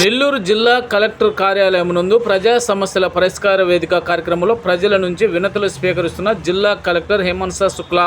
నెల్లూరు జిల్లా కలెక్టర్ కార్యాలయం నందు ప్రజా సమస్యల పరిష్కార వేదిక కార్యక్రమంలో ప్రజల నుంచి వినతులు స్వీకరిస్తున్న జిల్లా కలెక్టర్ హేమంత శుక్లా.